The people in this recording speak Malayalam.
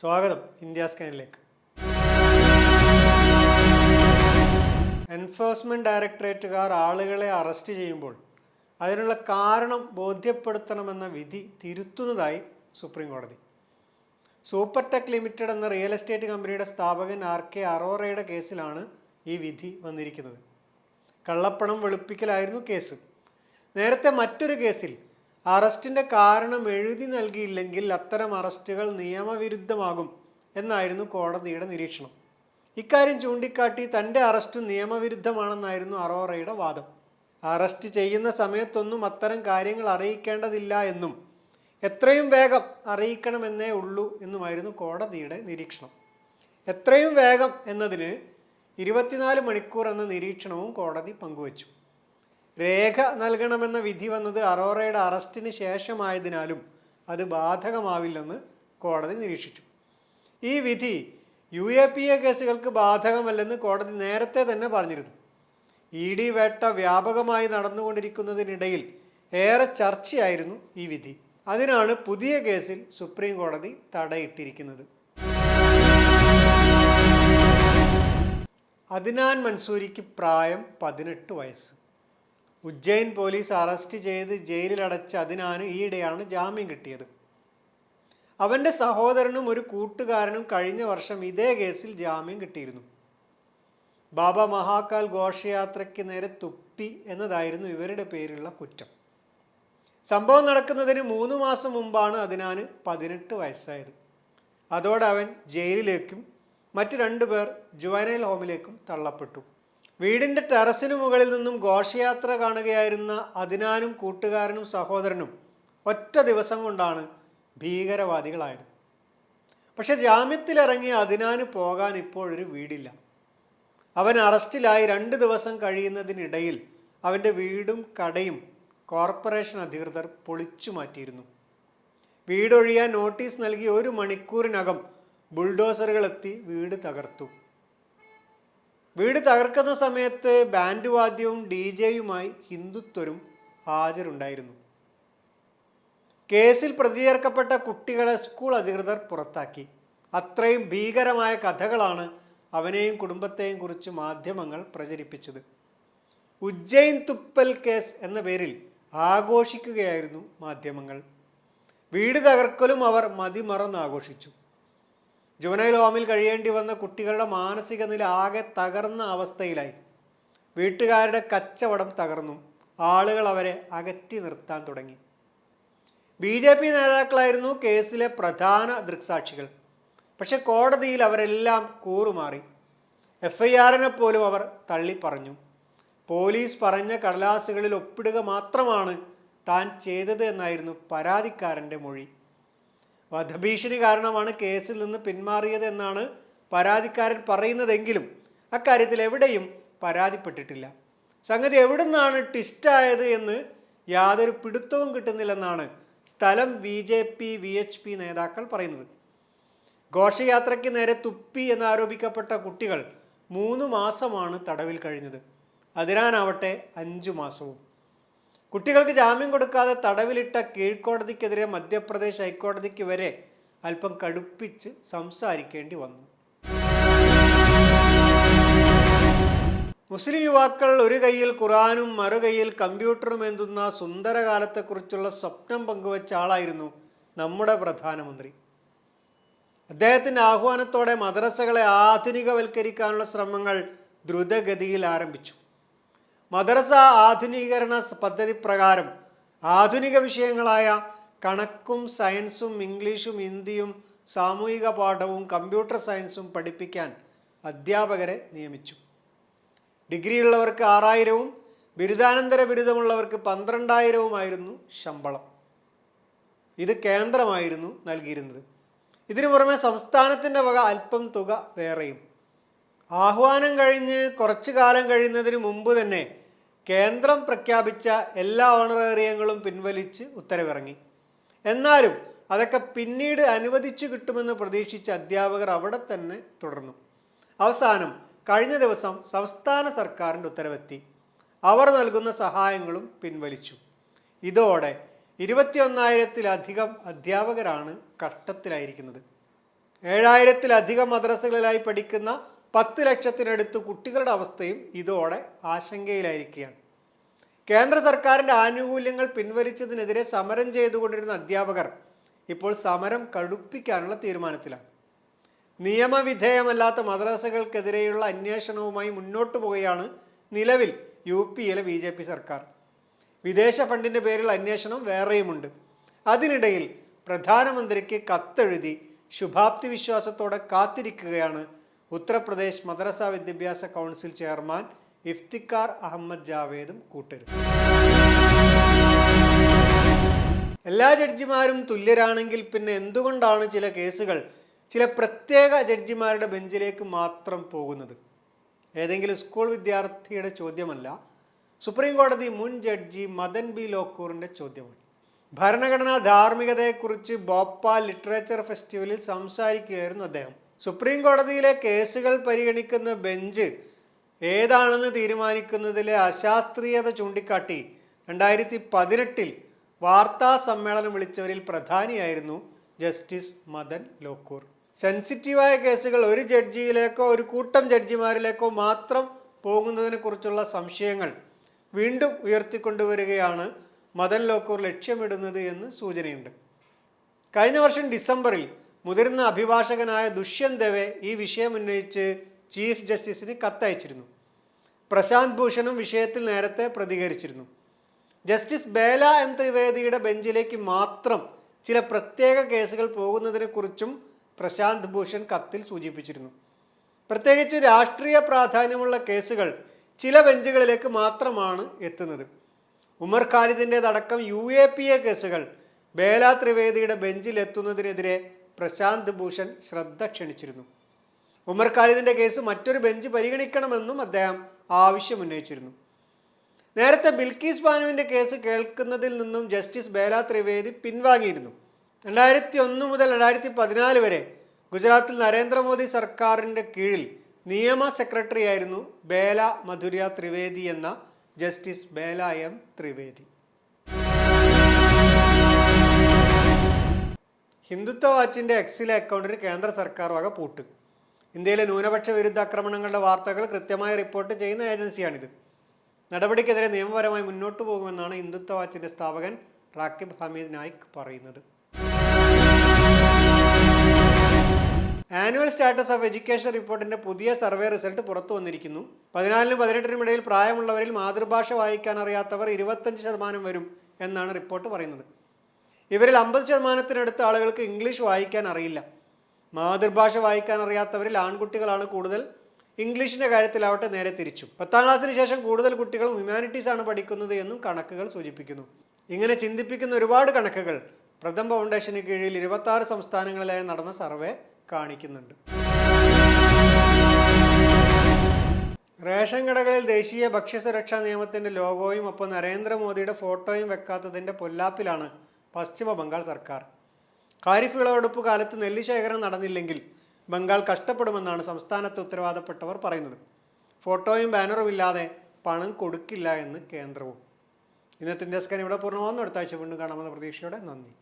സ്വാഗതം ഇന്ത്യ സ്കാനിലേക്ക്. എൻഫോഴ്സ്മെന്റ് ഡയറക്ടറേറ്റുകാർ ആളുകളെ അറസ്റ്റ് ചെയ്യുമ്പോൾ അതിനുള്ള കാരണം ബോധ്യപ്പെടുത്തണമെന്ന വിധി തിരുത്തുന്നതായി സുപ്രീം കോടതി സൂപ്പർ ടെക് ലിമിറ്റഡ് എന്ന റിയൽ എസ്റ്റേറ്റ് കമ്പനിയുടെ സ്ഥാപകൻ ആർ കെ അറോറയുടെ കേസിലാണ് ഈ വിധി വന്നിരിക്കുന്നത്. കള്ളപ്പണം വെളുപ്പിക്കലായിരുന്നു കേസ്. നേരത്തെ മറ്റൊരു കേസിൽ അറസ്റ്റിന്റെ കാരണം എഴുതി നൽകിയില്ലെങ്കിൽ അത്തരം അറസ്റ്റുകൾ നിയമവിരുദ്ധമാകും എന്നായിരുന്നു കോടതിയുടെ നിരീക്ഷണം. ഇക്കാര്യം ചൂണ്ടിക്കാട്ടി തന്റെ അറസ്റ്റ് നിയമവിരുദ്ധമാണെന്നായിരുന്നു അറോറയുടെ വാദം. അറസ്റ്റ് ചെയ്യുന്ന സമയത്തൊന്നും അത്തരം കാര്യങ്ങൾ അറിയിക്കേണ്ടതില്ല എന്നും എത്രയും വേഗം അറിയിക്കണമെന്നേ ഉള്ളൂ എന്നുമായിരുന്നു കോടതിയുടെ നിരീക്ഷണം. എത്രയും വേഗം എന്നതിന് ഇരുപത്തിനാല് മണിക്കൂർ എന്ന നിരീക്ഷണവും കോടതി പങ്കുവച്ചു. രേഖ നൽകണമെന്ന വിധി വന്നത് അറോറയുടെ അറസ്റ്റിന് ശേഷമായതിനാലും അത് ബാധകമാവില്ലെന്ന് കോടതി നിരീക്ഷിച്ചു. ഈ വിധി യു എ പി എ കേസുകൾക്ക് ബാധകമല്ലെന്ന് കോടതി നേരത്തെ തന്നെ പറഞ്ഞിരുന്നു. ഇ ഡി വേട്ട വ്യാപകമായി നടന്നുകൊണ്ടിരിക്കുന്നതിനിടയിൽ ഏറെ ചർച്ചയായിരുന്നു ഈ വിധി. അതിനാണ് പുതിയ കേസിൽ സുപ്രീം കോടതി തടയിട്ടിരിക്കുന്നത്. അദ്നാൻ മൻസൂരിക്ക് പ്രായം പതിനെട്ട് വയസ്സ്. ഉജ്ജയിൻ പോലീസ് അറസ്റ്റ് ചെയ്ത് ജയിലിലടച്ച അതിനാണ് ഈയിടെയാണ് ജാമ്യം കിട്ടിയത്. അവന്റെ സഹോദരനും ഒരു കൂട്ടുകാരനും കഴിഞ്ഞ വർഷം ഇതേ കേസിൽ ജാമ്യം കിട്ടിയിരുന്നു. ബാബ മഹാകാൽ ഘോഷയാത്രയ്ക്ക് നേരെ തുപ്പി എന്നതായിരുന്നു ഇവരുടെ പേരിലുള്ള കുറ്റം. സംഭവം നടക്കുന്നതിന് മൂന്ന് മാസം മുമ്പാണ് അതിനാന് പതിനെട്ട് വയസ്സായത്. അതോടെ അവൻ ജയിലിലേക്കും മറ്റ് രണ്ടു പേർ ജുവനൈൽ ഹോമിലേക്കും തള്ളപ്പെട്ടു. വീടിന്റെ ടെറസിനു മുകളിൽ നിന്നും ഘോഷയാത്ര കാണുകയായിരുന്ന അതിനാനും കൂട്ടുകാരനും സഹോദരനും ഒറ്റ ദിവസം കൊണ്ടാണ് ഭീകരവാദികളായത്. പക്ഷെ ജാമ്യത്തിലിറങ്ങിയ അതിനാന് പോകാൻ ഇപ്പോഴൊരു വീടില്ല. അവൻ അറസ്റ്റിലായി രണ്ട് ദിവസം കഴിയുന്നതിനിടയിൽ അവന്റെ വീടും കടയും കോർപ്പറേഷൻ അധികൃതർ പൊളിച്ചു മാറ്റിയിരുന്നു. വീടൊഴിയാൻ നോട്ടീസ് നൽകി ഒരു മണിക്കൂറിനകം ബുൾഡോസറുകളെത്തി വീട് തകർത്തു. വീട് തകർക്കുന്ന സമയത്ത് ബാൻഡ് വാദ്യവും ഡി ജെയുമായി ഹിന്ദുത്വരും ഹാജരുണ്ടായിരുന്നു. കേസിൽ പ്രതി ചേർക്കപ്പെട്ട കുട്ടികളെ സ്കൂൾ അധികൃതർ പുറത്താക്കി. അത്രയും ഭീകരമായ കഥകളാണ് അവനെയും കുടുംബത്തെയും കുറിച്ച് മാധ്യമങ്ങൾ പ്രചരിപ്പിച്ചത്. ഉജ്ജയിൻ തുപ്പൽ കേസ് എന്ന പേരിൽ ആഘോഷിക്കുകയായിരുന്നു മാധ്യമങ്ങൾ. വീട് തകർക്കലും അവർ മതിമറന്ന് ആഘോഷിച്ചു ജുവനൈൽ ഹോമിൽ കഴിയേണ്ടി വന്ന കുട്ടികളുടെ മാനസിക നില ആകെ തകർന്ന അവസ്ഥയിലായി. വീട്ടുകാരുടെ കച്ചവടം തകർന്നു. ആളുകൾ അവരെ അകറ്റി നിർത്താൻ തുടങ്ങി. ബി ജെ പി നേതാക്കളായിരുന്നു കേസിലെ പ്രധാന ദൃക്സാക്ഷികൾ. പക്ഷെ കോടതിയിൽ അവരെല്ലാം കൂറുമാറി. എഫ് ഐ ആറിനെ പോലും അവർ തള്ളിപ്പറഞ്ഞു. പോലീസ് പറഞ്ഞ കടലാസുകളിൽ ഒപ്പിടുക മാത്രമാണ് താൻ ചെയ്തത് എന്നായിരുന്നു പരാതിക്കാരന്റെ മൊഴി. വധഭീഷണി കാരണമാണ് കേസിൽ നിന്ന് പിന്മാറിയത് എന്നാണ് പരാതിക്കാരൻ പറയുന്നതെങ്കിലും അക്കാര്യത്തിൽ എവിടെയും പരാതിപ്പെട്ടിട്ടില്ല. സംഗതി എവിടുന്നാണ് ട്വിസ്റ്റായത് എന്ന് യാതൊരു പിടുത്തവും കിട്ടുന്നില്ലെന്നാണ് സ്ഥലം B J P V H P നേതാക്കൾ പറയുന്നത്. ഘോഷയാത്രയ്ക്ക് നേരെ തുപ്പി എന്നാരോപിക്കപ്പെട്ട കുട്ടികൾ മൂന്ന് മാസമാണ് തടവിൽ കഴിഞ്ഞത്. അതിനാനാവട്ടെ അഞ്ചു മാസവും. കുട്ടികൾക്ക് ജാമ്യം കൊടുക്കാതെ തടവിലിട്ട കീഴ്ക്കോടതിക്കെതിരെ മധ്യപ്രദേശ് ഹൈക്കോടതിക്ക് വരെ അല്പം കടുപ്പിച്ച് സംസാരിക്കേണ്ടി വന്നു. മുസ്ലിം യുവാക്കൾ ഒരു കൈയിൽ ഖുറാനും മറുകൈയിൽ കമ്പ്യൂട്ടറും എന്തുന്ന സുന്ദരകാലത്തെക്കുറിച്ചുള്ള സ്വപ്നം പങ്കുവച്ച ആളായിരുന്നു നമ്മുടെ പ്രധാനമന്ത്രി. അദ്ദേഹത്തിന്റെ ആഹ്വാനത്തോടെ മദ്രസകളെ ആധുനികവൽക്കരിക്കാനുള്ള ശ്രമങ്ങൾ ദ്രുതഗതിയിൽ ആരംഭിച്ചു. മദ്രസ ആധുനീകരണ പദ്ധതി പ്രകാരം ആധുനിക വിഷയങ്ങളായ കണക്കും സയൻസും ഇംഗ്ലീഷും ഹിന്ദിയും സാമൂഹിക പാഠവും കമ്പ്യൂട്ടർ സയൻസും പഠിപ്പിക്കാൻ അധ്യാപകരെ നിയമിച്ചു. ഡിഗ്രിയുള്ളവർക്ക് ആറായിരവും ബിരുദാനന്തര ബിരുദമുള്ളവർക്ക് പന്ത്രണ്ടായിരവുമായിരുന്നു ശമ്പളം. ഇത് കേന്ദ്രമായിരുന്നു നൽകിയിരുന്നത്. ഇതിനു പുറമെ സംസ്ഥാനത്തിന്റെ വക അല്പം തുക വേറെയും. ആഹ്വാനം കഴിഞ്ഞ് കുറച്ചു കാലം കഴിയുന്നതിന് മുമ്പ് തന്നെ കേന്ദ്രം പ്രഖ്യാപിച്ച എല്ലാ ഓണറേറിയങ്ങളും പിൻവലിച്ച് ഉത്തരവിറങ്ങി. എന്നാലും അതൊക്കെ പിന്നീട് അനുവദിച്ചു കിട്ടുമെന്ന് പ്രതീക്ഷിച്ച അധ്യാപകർ അവിടെ തന്നെ തുടർന്നു. അവസാനം കഴിഞ്ഞ ദിവസം സംസ്ഥാന സർക്കാരിന്റെ ഉത്തരവെത്തി. അവർ നൽകുന്ന സഹായങ്ങളും പിൻവലിച്ചു. ഇതോടെ ഇരുപത്തിയൊന്നായിരത്തിലധികം അധ്യാപകരാണ് കഷ്ടത്തിലായിരിക്കുന്നത്. ഏഴായിരത്തിലധികം മദ്രസകളിലായി പഠിക്കുന്ന പത്ത് ലക്ഷത്തിനടുത്ത് കുട്ടികളുടെ അവസ്ഥയും ഇതോടെ ആശങ്കയിലായിരിക്കുകയാണ്. കേന്ദ്ര സർക്കാരിന്റെ ആനുകൂല്യങ്ങൾ പിൻവലിച്ചതിനെതിരെ സമരം ചെയ്തുകൊണ്ടിരുന്ന അധ്യാപകർ ഇപ്പോൾ സമരം കടുപ്പിക്കാനുള്ള തീരുമാനത്തിലാണ്. നിയമവിധേയമല്ലാത്ത മദ്രസകൾക്കെതിരെയുള്ള അന്വേഷണവുമായി മുന്നോട്ടു പോവുകയാണ് നിലവിൽ യു പിയിലെ ബി ജെ പി സർക്കാർ. വിദേശ ഫണ്ടിന്റെ പേരിൽ അന്വേഷണം വേറെയുമുണ്ട്. അതിനിടയിൽ പ്രധാനമന്ത്രിക്ക് കത്തെഴുതി ശുഭാപ്തി വിശ്വാസത്തോടെ കാത്തിരിക്കുകയാണ് ഉത്തർപ്രദേശ് മദ്രസ വിദ്യാഭ്യാസ കൗൺസിൽ ചെയർമാൻ ഇഫ്തിക്കാർ അഹമ്മദ് ജാവേദും കൂട്ടരും എല്ലാ ജഡ്ജിമാരും തുല്യരാണെങ്കിൽ പിന്നെ എന്തുകൊണ്ടാണ് ചില കേസുകൾ ചില പ്രത്യേക ജഡ്ജിമാരുടെ ബെഞ്ചിലേക്ക് മാത്രം പോകുന്നത്? ഏതെങ്കിലും സ്കൂൾ വിദ്യാർത്ഥിയുടെ ചോദ്യമല്ല സുപ്രീം കോടതി മുൻ ജഡ്ജി മദൻ ബി ലോക്കൂറിന്റെ ചോദ്യമാണ്. ഭരണഘടനാ ധാർമ്മികതയെക്കുറിച്ച് ഭോപ്പാൽ ലിറ്ററേച്ചർ ഫെസ്റ്റിവലിൽ സംസാരിക്കുകയായിരുന്നു അദ്ദേഹം. സുപ്രീം കോടതിയിലെ കേസുകൾ പരിഗണിക്കുന്ന ബെഞ്ച് ഏതാണെന്ന് തീരുമാനിക്കുന്നതിലെ അശാസ്ത്രീയത ചൂണ്ടിക്കാട്ടി രണ്ടായിരത്തി പതിനെട്ടിൽ വാർത്താ സമ്മേളനം വിളിച്ചവരിൽ പ്രധാനിയായിരുന്നു ജസ്റ്റിസ് മദൻ ലോക്കൂർ. സെൻസിറ്റീവായ കേസുകൾ ഒരു ജഡ്ജിയിലേക്കോ ഒരു കൂട്ടം ജഡ്ജിമാരിലേക്കോ മാത്രം പോകുന്നതിനെക്കുറിച്ചുള്ള സംശയങ്ങൾ വീണ്ടും ഉയർത്തിക്കൊണ്ടുവരികയാണ് മദൻ ലോക്കൂർ ലക്ഷ്യമിടുന്നത് എന്ന് സൂചനയുണ്ട്. കഴിഞ്ഞ വർഷം ഡിസംബറിൽ മുതിർന്ന അഭിഭാഷകനായ ദുഷ്യന്ത് ദവെ ഈ വിഷയം ഉന്നയിച്ച് ചീഫ് ജസ്റ്റിസിന് കത്തയച്ചിരുന്നു. പ്രശാന്ത് ഭൂഷണും വിഷയത്തിൽ നേരത്തെ പ്രതികരിച്ചിരുന്നു. ജസ്റ്റിസ് ബേല എം ത്രിവേദിയുടെ ബെഞ്ചിലേക്ക് മാത്രം ചില പ്രത്യേക കേസുകൾ പോകുന്നതിനെക്കുറിച്ചും പ്രശാന്ത് ഭൂഷൺ കത്തിൽ സൂചിപ്പിച്ചിരുന്നു. പ്രത്യേകിച്ച് രാഷ്ട്രീയ പ്രാധാന്യമുള്ള കേസുകൾ ചില ബെഞ്ചുകളിലേക്ക് മാത്രമാണ് എത്തുന്നത്. ഉമർ ഖാലിദിന്റെതടക്കം യു എ പി എ കേസുകൾ ബേല ത്രിവേദിയുടെ ബെഞ്ചിലെത്തുന്നതിനെതിരെ പ്രശാന്ത് ഭൂഷൺ ശ്രദ്ധ ക്ഷണിച്ചിരുന്നു. ഉമർ ഖാലിദിന്റെ കേസ് മറ്റൊരു ബെഞ്ച് പരിഗണിക്കണമെന്നും അദ്ദേഹം ആവശ്യമുന്നയിച്ചിരുന്നു. നേരത്തെ ബിൽക്കീസ് ബാനുവിന്റെ കേസ് കേൾക്കുന്നതിൽ നിന്നും ജസ്റ്റിസ് ബേല ത്രിവേദി പിൻവാങ്ങിയിരുന്നു. രണ്ടായിരത്തി ഒന്ന് മുതൽ രണ്ടായിരത്തി പതിനാല് വരെ ഗുജറാത്തിൽ നരേന്ദ്രമോദി സർക്കാരിന്റെ കീഴിൽ നിയമ സെക്രട്ടറി ആയിരുന്നു ബേല മധുര ത്രിവേദി എന്ന ജസ്റ്റിസ് ബേലായം ത്രിവേദി. ഹിന്ദുത്വ വാച്ചിന്റെ എക്സിലെ അക്കൗണ്ടിന് കേന്ദ്ര സർക്കാർ വക പൂട്ട്. ഇന്ത്യയിലെ ന്യൂനപക്ഷ വിരുദ്ധ ആക്രമണങ്ങളുടെ വാർത്തകൾ കൃത്യമായി റിപ്പോർട്ട് ചെയ്യുന്ന ഏജൻസിയാണിത്. നടപടിക്കെതിരെ നിയമപരമായി മുന്നോട്ടു പോകുമെന്നാണ് ഹിന്ദുത്വ വാച്ചിന്റെ സ്ഥാപകൻ റാക്കിബ് ഹമീദ് നായിക് പറയുന്നത്. ആനുവൽ സ്റ്റാറ്റസ് ഓഫ് എഡ്യൂക്കേഷൻ റിപ്പോർട്ടിന്റെ പുതിയ സർവേ റിസൾട്ട് പുറത്തു വന്നിരിക്കുന്നു. പതിനാലിനും പതിനെട്ടിനും ഇടയിൽ പ്രായമുള്ളവരിൽ മാതൃഭാഷ വായിക്കാൻ അറിയാത്തവർ ഇരുപത്തഞ്ച് ശതമാനം വരും എന്നാണ് റിപ്പോർട്ട് പറയുന്നത്. ഇവരിൽ അമ്പത് ശതമാനത്തിനടുത്ത ആളുകൾക്ക് ഇംഗ്ലീഷ് വായിക്കാൻ അറിയില്ല. മാതൃഭാഷ വായിക്കാൻ അറിയാത്തവരിൽ ആൺകുട്ടികളാണ് കൂടുതൽ. ഇംഗ്ലീഷിന്റെ കാര്യത്തിലാവട്ടെ നേരെ തിരിച്ചു. പത്താം ക്ലാസ്സിന് ശേഷം കൂടുതൽ കുട്ടികളും ഹ്യൂമാനിറ്റീസ് ആണ് പഠിക്കുന്നത് എന്നും കണക്കുകൾ സൂചിപ്പിക്കുന്നു. ഇങ്ങനെ ചിന്തിപ്പിക്കുന്ന ഒരുപാട് കണക്കുകൾ പ്രഥം ഫൗണ്ടേഷന് കീഴിൽ ഇരുപത്തി സംസ്ഥാനങ്ങളിലായി നടന്ന സർവേ കാണിക്കുന്നുണ്ട്. റേഷൻ കടകളിൽ ദേശീയ ഭക്ഷ്യസുരക്ഷാ നിയമത്തിന്റെ ലോഗോയും ഒപ്പം നരേന്ദ്രമോദിയുടെ ഫോട്ടോയും വെക്കാത്തതിന്റെ പൊല്ലാപ്പിലാണ് പശ്ചിമ ബംഗാൾ സർക്കാർ. ഖാരിഫ് വിളവെടുപ്പ് കാലത്ത് നെല്ല് ശേഖരം നടന്നില്ലെങ്കിൽ ബംഗാൾ കഷ്ടപ്പെടുമെന്നാണ് സംസ്ഥാനത്ത് ഉത്തരവാദപ്പെട്ടവർ പറയുന്നത്. ഫോട്ടോയും ബാനറും ഇല്ലാതെ പണം കൊടുക്കില്ല എന്ന് കേന്ദ്രവും. ഇന്നത്തെ ഇന്ത്യസ്കാരം ഇവിടെ പൂർണമാകുന്നു അടുത്ത ആഴ്ച വീണ്ടും കാണാമെന്ന പ്രതീക്ഷയോടെ നന്ദി.